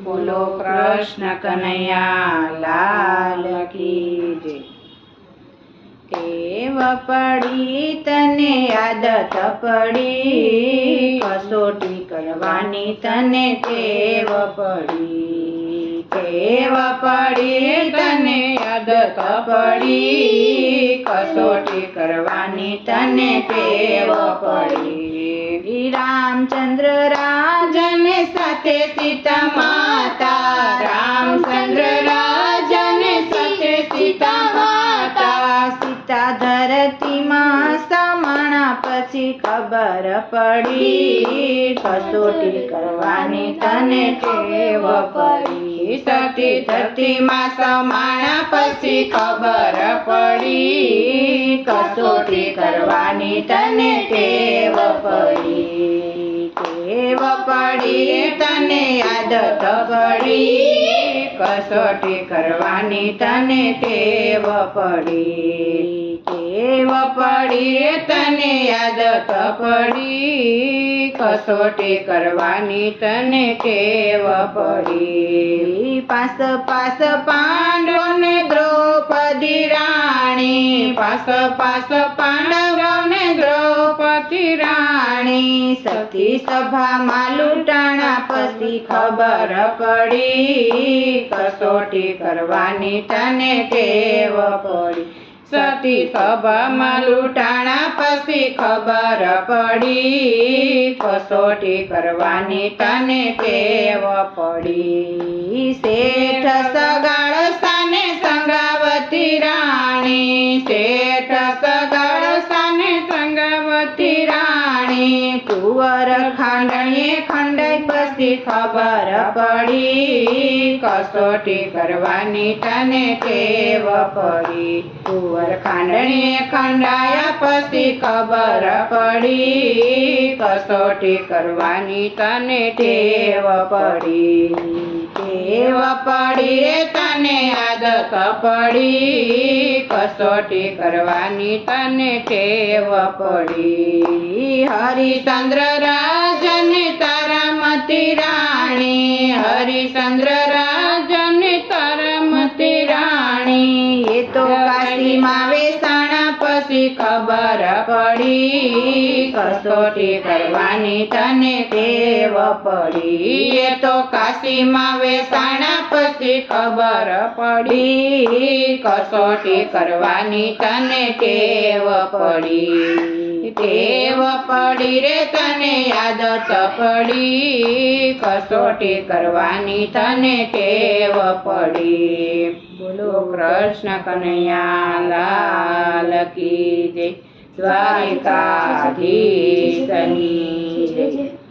બોલો કૃષ્ણ કનૈયા, લાલ કી જય. ટેવ પડી તને આદત પડી કસોટી કરવાની તને ટેવ પડી. ટેવ પડી તને આદત પડી કસોટી કરવાની તને ટેવ પડી. રામચંદ્ર રાજને સાથે સીતા માતા રામચંદ્ર રાજને સાથે સીતા માતા સીતા ધરતીમાં પછી ખબર પડી, કસોટી કરવાની તને ટેવ પડી. સતી ધરતીમાં સમાણા પછી ખબર પડી. કસોટી કરવાની તને ટેવ પડી. ટેવ પડી તને આદત પડી કસોટી કરવાની તને ટેવ પડી. ટેવ પડી તને આદત પડી કસોટી કરવાની તને ટેવ પડી. પાસ પાસ પાંડવને દ્રૌપદી રાણી. પાસ પાસ પાંડવને દ્રૌપદી રાણી. સતી સભામાં લૂંટાણા પછી ખબર પડી. કસોટી કરવાની તને ટેવ પડી. સતી સભામાં લૂંટાણા પછી ખબર પડી. કસોટી કરવાની તને ટેવ પડી. શેઠ સગાળ સાને રાણી ખાંડણીએ ખંડાઈ પછી ખબર પડી કસોટી કરવાની તને ટેવ પડી. કુંવર ખાંડણીએ ખંડાયા પછી ખબર પડી કસોટી કરવાની તને ટેવ પડી. ટેવ પડી રે તને આદત પડી કસોટી કરવાની તને ટેવ પડી. હરિચંદ્ર રાજન તારા મતી રાણી, હરિચંદ્ર ખબર પડી, કસોટી કરવાની તને દેવ પડી. એ તો કાશીમાં વેસાણા પછી ખબર પડી, કસોટી કરવાની તને ટેવ પડી. ટેવ પડી રે તને આદત પડી કસોટી કરવાની તને ટેવ પડી. બોલો. કૃષ્ણ કનૈયા લાલ કી જય. દ્વારિકાધીશની જય.